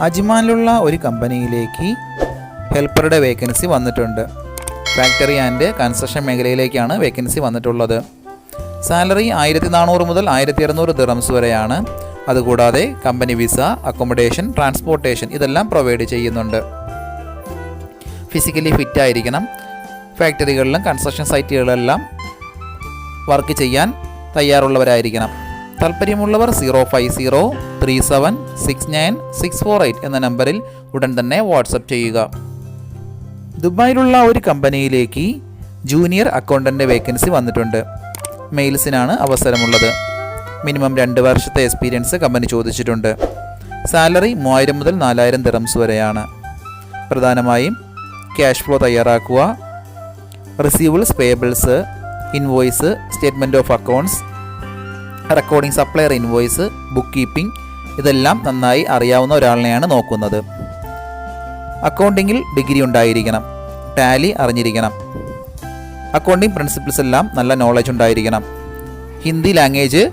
അജ്മാനിലുള്ള ഒരു കമ്പനിയിലേക്ക് ഹെൽപ്പറുടെ വേക്കൻസി വന്നിട്ടുണ്ട്. ഫാക്ടറി ആൻഡ് കൺസ്ട്രക്ഷൻ മേഖലയിലേക്കാണ് വേക്കൻസി വന്നിട്ടുള്ളത്. സാലറി ആയിരത്തി നാനൂറ് മുതൽ ആയിരത്തി അറുന്നൂറ് ദിറംസ് വരെയാണ്. അതുകൂടാതെ കമ്പനി വിസ അക്കോമഡേഷൻ ട്രാൻസ്പോർട്ടേഷൻ ഇതെല്ലാം പ്രൊവൈഡ് ചെയ്യുന്നുണ്ട്. ഫിസിക്കലി ഫിറ്റ് ആയിരിക്കണം. ഫാക്ടറികളിലും കൺസ്ട്രക്ഷൻ സൈറ്റുകളിലെല്ലാം വർക്ക് ചെയ്യാൻ തയ്യാറുള്ളവരായിരിക്കണം. താല്പര്യമുള്ളവർ zero five zero three seven six nine six four eight എന്ന നമ്പറിൽ ഉടൻ തന്നെ വാട്സപ്പ് ചെയ്യുക. ദുബായിലുള്ള ഒരു കമ്പനിയിലേക്ക് ജൂനിയർ അക്കൗണ്ടന്റ് വേക്കൻസി വന്നിട്ടുണ്ട്. മെയിൽസിനാണ് അവസരമുള്ളത്. മിനിമം രണ്ട് വർഷത്തെ എക്സ്പീരിയൻസ് കമ്പനി ചോദിച്ചിട്ടുണ്ട്. സാലറി മൂവായിരം മുതൽ നാലായിരം ദിറംസ് വരെയാണ്. പ്രധാനമായും ക്യാഷ് ഫ്ലോ തയ്യാറാക്കുക receivables payables invoice statement of accounts recording supplier invoice bookkeeping ഇതെല്ലാം നന്നായി അറിയാവുന്ന ഒരാളിനെയാണ് നോക്കുന്നത്. അക്കൗണ്ടിങ്ങിൽ ഡിഗ്രി ഉണ്ടായിരിക്കണം. ടാലി അറിഞ്ഞിരിക്കണം. അക്കൗണ്ടിംഗ് പ്രിൻസിപ്പിൾസ് എല്ലാം നല്ല നോളജ് ഉണ്ടായിരിക്കണം. ഹിന്ദി ലാംഗ്വേജ്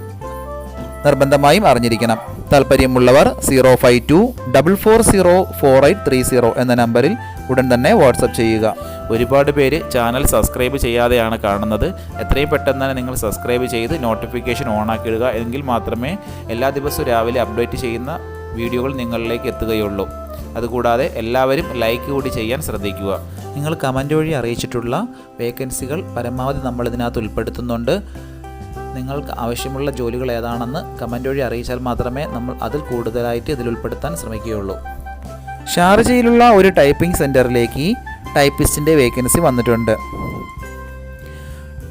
നിർബന്ധമായും അറിഞ്ഞിരിക്കണം. താല്പര്യമുള്ളവർ zero five two double four zero four eight three zero എന്ന നമ്പറിൽ ഉടൻ തന്നെ വാട്സപ്പ് ചെയ്യുക. ഒരുപാട് പേര് ചാനൽ സബ്സ്ക്രൈബ് ചെയ്യാതെയാണ് കാണുന്നത്. എത്രയും പെട്ടെന്ന് തന്നെ നിങ്ങൾ സബ്സ്ക്രൈബ് ചെയ്ത് നോട്ടിഫിക്കേഷൻ ഓൺ ആക്കിയിടുക എങ്കിൽ മാത്രമേ എല്ലാ ദിവസവും രാവിലെ അപ്ഡേറ്റ് ചെയ്യുന്ന വീഡിയോകൾ നിങ്ങളിലേക്ക് എത്തുകയുള്ളൂ. അതുകൂടാതെ എല്ലാവരും ലൈക്ക് കൂടി ചെയ്യാൻ ശ്രദ്ധിക്കുക. നിങ്ങൾ കമന്റ് വഴി അറിയിച്ചിട്ടുള്ള വേക്കൻസികൾ പരമാവധി നമ്മൾ ഇതിനകത്ത് ഉൾപ്പെടുത്തുന്നുണ്ട്. നിങ്ങൾക്ക് ആവശ്യമുള്ള ജോലികൾ ഏതാണെന്ന് കമന്റ് വഴി അറിയിച്ചാൽ മാത്രമേ നമ്മൾ അതിൽ കൂടുതലായിട്ട് ഇതിൽ ഉൾപ്പെടുത്താൻ ശ്രമിക്കുകയുള്ളൂ. ഷാർജയിലുള്ള ഒരു ടൈപ്പിംഗ് സെന്ററിലേക്ക് ടൈപ്പിസ്റ്റിന്റെ വേക്കൻസി വന്നിട്ടുണ്ട്.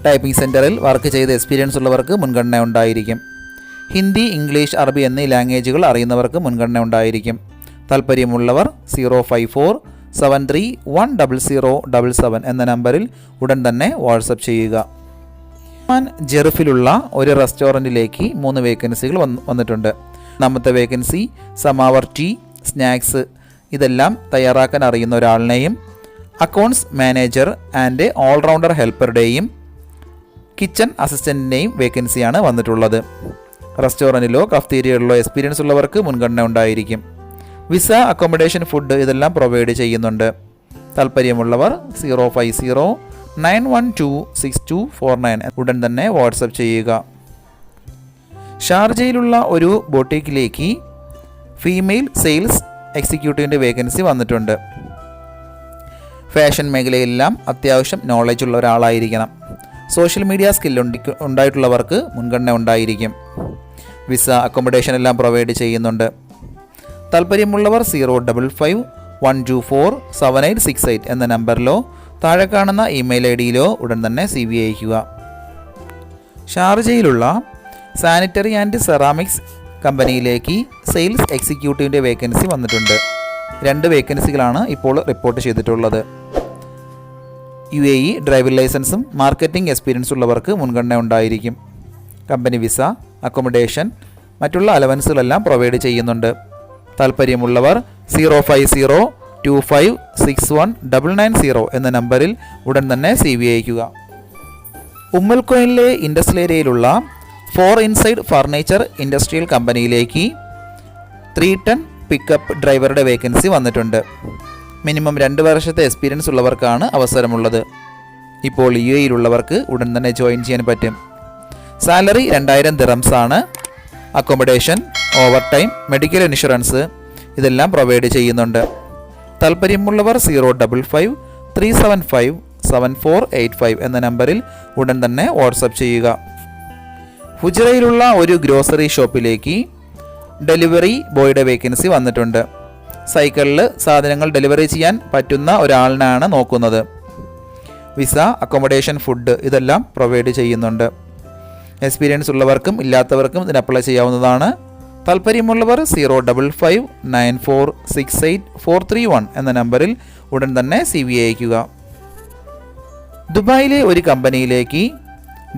ടൈപ്പിംഗ് സെന്ററിൽ വർക്ക് ചെയ്ത എക്സ്പീരിയൻസ് ഉള്ളവർക്ക് മുൻഗണന ഉണ്ടായിരിക്കും. ഹിന്ദി ഇംഗ്ലീഷ് അറബി എന്നീ ലാംഗ്വേജുകൾ അറിയുന്നവർക്ക് മുൻഗണന ഉണ്ടായിരിക്കും. താല്പര്യമുള്ളവർ zero five four seven three one double zero double seven എന്ന നമ്പറിൽ ഉടൻ തന്നെ വാട്സപ്പ് ചെയ്യുക. ഞാൻ ജെറുഫിലുള്ള ഒരു റെസ്റ്റോറന്റിലേക്ക് മൂന്ന് വേക്കൻസികൾ വന്ന് വന്നിട്ടുണ്ട്. ഒന്നാമത്തെ വേക്കൻസി സമാവർ ടീ സ്നാക്സ് ഇതെല്ലാം തയ്യാറാക്കാൻ അറിയുന്ന ഒരാളിനെയും accounts manager and all rounder ഹെൽപ്പറുടെയും kitchen അസിസ്റ്റന്റിന്റെയും വേക്കൻസിയാണ് വന്നിട്ടുള്ളത്. റെസ്റ്റോറന്റിലോ കഫ്തീരിയകളിലോ എക്സ്പീരിയൻസ് ഉള്ളവർക്ക് മുൻഗണന ഉണ്ടായിരിക്കും. വിസ അക്കോമഡേഷൻ ഫുഡ് ഇതെല്ലാം പ്രൊവൈഡ് ചെയ്യുന്നുണ്ട്. താല്പര്യമുള്ളവർ zero five zero nine one two six two four nine ഉടൻ തന്നെ വാട്സപ്പ് ചെയ്യുക. ഷാർജയിലുള്ള ഒരു ബോട്ടിക്കിലേക്ക് ഫീമെയിൽ സെയിൽസ് എക്സിക്യൂട്ടീവിന്റെ വേക്കൻസി വന്നിട്ടുണ്ട്. ഫാഷൻ മേഖലയിലെല്ലാം അത്യാവശ്യം നോളജ് ഉള്ള ഒരാളായിരിക്കണം. സോഷ്യൽ മീഡിയ സ്കിൽ ഉണ്ടായിട്ടുള്ളവർക്ക് മുൻഗണന ഉണ്ടായിരിക്കും. വിസ അക്കോമഡേഷൻ എല്ലാം പ്രൊവൈഡ് ചെയ്യുന്നുണ്ട്. താല്പര്യമുള്ളവർ zero double five one two four seven eight six eight എന്ന നമ്പറിലോ താഴെ കാണുന്ന ഇമെയിൽ ഐ ഡിയിലോ ഉടൻ തന്നെ സി വി അയക്കുക ഷാർജയിലുള്ള സാനിറ്ററി ആൻഡ് സെറാമിക്സ് കമ്പനിയിലേക്ക് സെയിൽസ് എക്സിക്യൂട്ടീവിന്റെ വേക്കൻസി വന്നിട്ടുണ്ട്. രണ്ട് വേക്കൻസികളാണ് ഇപ്പോൾ റിപ്പോർട്ട് ചെയ്തിട്ടുള്ളത്. യു എ ഇ ഡ്രൈവിംഗ് ലൈസൻസും മാർക്കറ്റിംഗ് എക്സ്പീരിയൻസ് ഉള്ളവർക്ക് മുൻഗണന ഉണ്ടായിരിക്കും. കമ്പനി വിസ അക്കോമഡേഷൻ മറ്റുള്ള അലവൻസുകളെല്ലാം പ്രൊവൈഡ് ചെയ്യുന്നുണ്ട്. താല്പര്യമുള്ളവർ zero five zero two five six one double nine zero എന്ന നമ്പറിൽ ഉടൻ തന്നെ സി വി അയക്കുക ഉമ്മൽക്കോയിലെ ഇൻഡസ്ട്രിയൽ ഏരിയയിലുള്ള ഫോർ ഇൻസൈഡ് ഫർണിച്ചർ ഇൻഡസ്ട്രിയൽ കമ്പനിയിലേക്ക് ത്രീ ടൺ പിക്കപ്പ് ഡ്രൈവറുടെ വേക്കൻസി വന്നിട്ടുണ്ട്. മിനിമം രണ്ട് വർഷത്തെ എക്സ്പീരിയൻസ് ഉള്ളവർക്കാണ് അവസരമുള്ളത്. ഇപ്പോൾ യു എയിലുള്ളവർക്ക് ഉടൻ തന്നെ ജോയിൻ ചെയ്യാൻ പറ്റും. സാലറി രണ്ടായിരം ദിറംസ് ആണ്. Accommodation over time medical insurance ഇതെല്ലാം പ്രൊവൈഡ് ചെയ്യുന്നുണ്ട്. താല്പര്യമുള്ളവർ zero double five three seven five seven four eight five എന്ന നമ്പറിൽ ഉടൻ തന്നെ വാട്സപ്പ് ചെയ്യുക. ഹുജറയിലുള്ള ഒരു ഗ്രോസറി ഷോപ്പിലേക്ക് ഡെലിവറി ബോയുടെ വേക്കൻസി വന്നിട്ടുണ്ട്. സൈക്കിളിൽ സാധനങ്ങൾ ഡെലിവറി ചെയ്യാൻ പറ്റുന്ന ഒരാളിനാണ് നോക്കുന്നത്. വിസ അക്കോമഡേഷൻ ഫുഡ് ഇതെല്ലാം പ്രൊവൈഡ് ചെയ്യുന്നുണ്ട്. എക്സ്പീരിയൻസ് ഉള്ളവർക്കും ഇല്ലാത്തവർക്കും ഇതിന് അപ്ലൈ ചെയ്യാവുന്നതാണ്. താല്പര്യമുള്ളവർ zero double five nine four six eight four three one എന്ന നമ്പറിൽ ഉടൻ തന്നെ സി വി അയക്കുക ദുബായിലെ ഒരു കമ്പനിയിലേക്ക്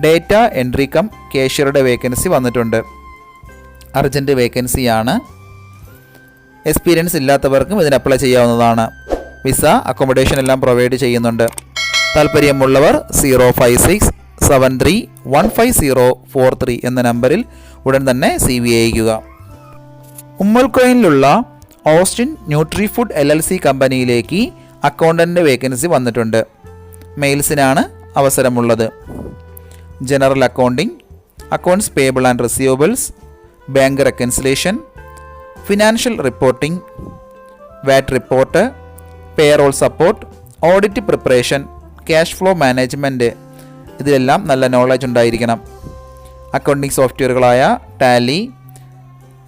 ഡേറ്റ എൻട്രി കം കേഷ്യറുടെ വേക്കൻസി വന്നിട്ടുണ്ട്. അർജന്റ് വേക്കൻസിയാണ്. എക്സ്പീരിയൻസ് ഇല്ലാത്തവർക്കും ഇതിന് അപ്ലൈ ചെയ്യാവുന്നതാണ്. വിസ അക്കോമഡേഷൻ എല്ലാം പ്രൊവൈഡ് ചെയ്യുന്നുണ്ട്. താല്പര്യമുള്ളവർ zero five six seven three one five zero four three എന്ന നമ്പറിൽ ഉടൻ തന്നെ സി വി അയക്കുക ഉമ്മൽക്കോയിലുള്ള Austin nutri food L L C കമ്പനിയിലേക്ക് അക്കൗണ്ടന്റ് വേക്കൻസി വന്നിട്ടുണ്ട്. മെയിൽസിനാണ് അവസരമുള്ളത്. General accounting accounts payable and receivables bank reconciliation financial reporting VAT report payroll support audit preparation cash flow management ഇതിലെല്ലാം നല്ല നോളജ് ഉണ്ടായിരിക്കണം. അക്കൗണ്ടിംഗ് സോഫ്റ്റ്വെയറുകളായ Tally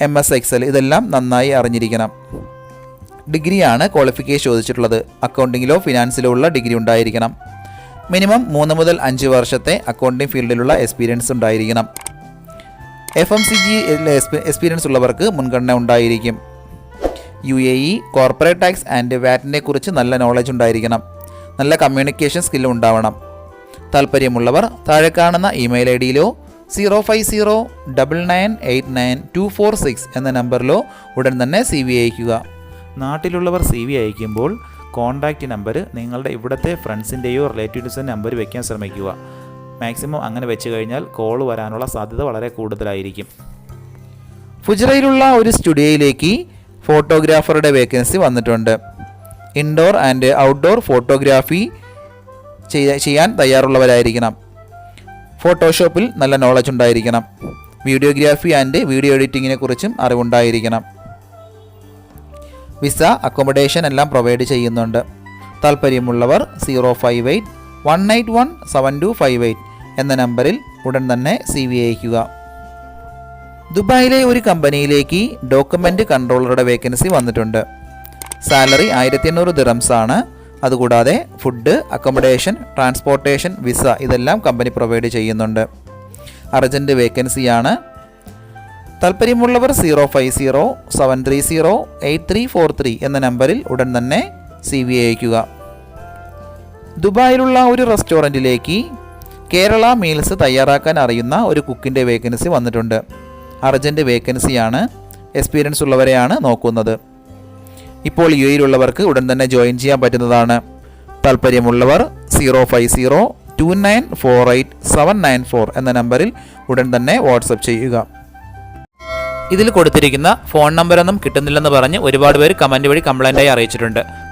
M S Excel ഇതെല്ലാം നന്നായി അറിഞ്ഞിരിക്കണം. ഡിഗ്രിയാണ് ക്വാളിഫിക്കേഷൻ ചോദിച്ചിട്ടുള്ളത്. അക്കൗണ്ടിങ്ങിലോ ഫിനാൻസിലോ ഉള്ള ഡിഗ്രി ഉണ്ടായിരിക്കണം. മിനിമം മൂന്ന് മുതൽ അഞ്ച് വർഷത്തെ അക്കൗണ്ടിംഗ് ഫീൽഡിലുള്ള എക്സ്പീരിയൻസ് ഉണ്ടായിരിക്കണം. F M C G experience ഉള്ളവർക്ക് മുൻഗണന ഉണ്ടായിരിക്കും. U A E corporate tax and വാറ്റിനെ കുറിച്ച് നല്ല നോളജ് ഉണ്ടായിരിക്കണം. നല്ല കമ്മ്യൂണിക്കേഷൻ സ്കില്ലും ഉണ്ടാവണം. താല്പര്യമുള്ളവർ താഴെ കാണുന്ന email I ഡിയിലോ zero five zero double nine eight nine two four six എന്ന നമ്പറിലോ ഉടൻ തന്നെ സി വി അയക്കുക നാട്ടിലുള്ളവർ സി വി അയക്കുമ്പോൾ കോൺടാക്റ്റ് നമ്പർ നിങ്ങളുടെ ഇവിടുത്തെ ഫ്രണ്ട്സിന്റെയോ റിലേറ്റീവ്സിന്റെ നമ്പർ വയ്ക്കാൻ ശ്രമിക്കുക. മാക്സിമം അങ്ങനെ വെച്ച് കഴിഞ്ഞാൽ കോൾ വരാനുള്ള സാധ്യത വളരെ കൂടുതലായിരിക്കും. ഫുജറയിലുള്ള ഒരു സ്റ്റുഡിയോയിലേക്ക് ഫോട്ടോഗ്രാഫറുടെ വേക്കൻസി വന്നിട്ടുണ്ട്. ഇൻഡോർ ആൻഡ് ഔട്ട്ഡോർ ഫോട്ടോഗ്രാഫി ചെയ്യാൻ തയ്യാറുള്ളവരായിരിക്കണം. ഫോട്ടോഷോപ്പിൽ നല്ല നോളജ് ഉണ്ടായിരിക്കണം. വീഡിയോഗ്രാഫി ആൻഡ് വീഡിയോ എഡിറ്റിങ്ങിനെ കുറിച്ചും അറിവുണ്ടായിരിക്കണം. വിസ അക്കോമഡേഷൻ എല്ലാം പ്രൊവൈഡ് ചെയ്യുന്നുണ്ട്. താല്പര്യമുള്ളവർ zero five eight one eight one seven two five eight എന്ന നമ്പറിൽ ഉടൻ തന്നെ സി വി അയക്കുക ദുബായിലെ ഒരു കമ്പനിയിലേക്ക് ഡോക്യുമെന്റ് കൺട്രോളറുടെ വേക്കൻസി വന്നിട്ടുണ്ട്. സാലറി ആയിരത്തി എണ്ണൂറ് ദിറംസ് ആണ്. അതുകൂടാതെ ഫുഡ് അക്കോമഡേഷൻ ട്രാൻസ്പോർട്ടേഷൻ വിസ ഇതെല്ലാം കമ്പനി പ്രൊവൈഡ് ചെയ്യുന്നുണ്ട്. അർജന്റ് വേക്കൻസിയാണ്. താല്പര്യമുള്ളവർ zero five zero seven three zero eight three four three എന്ന നമ്പറിൽ ഉടൻ തന്നെ സി വി അയക്കുക ദുബായിലുള്ള ഒരു റെസ്റ്റോറന്റിലേക്ക് കേരള മീൽസ് തയ്യാറാക്കാൻ അറിയുന്ന ഒരു കുക്കിന്റെ വേക്കൻസി വന്നിട്ടുണ്ട്. അർജന്റ് വേക്കൻസിയാണ് എക്സ്പീരിയൻസ് ഉള്ളവരെയാണ് നോക്കുന്നത്. ഇപ്പോൾ യു എയിലുള്ളവർക്ക് ഉടൻ തന്നെ ജോയിൻ ചെയ്യാൻ പറ്റുന്നതാണ്. താല്പര്യമുള്ളവർ zero five zero two nine four eight seven nine four എന്ന നമ്പറിൽ ഉടൻ തന്നെ വാട്സപ്പ് ചെയ്യുക. ഇതിൽ കൊടുത്തിരിക്കുന്ന ഫോൺ നമ്പറൊന്നും കിട്ടുന്നില്ലെന്ന് പറഞ്ഞ് ഒരുപാട് പേര് കമന്റ് വഴി കംപ്ലൈന്റായി അറിയിച്ചിട്ടുണ്ട്.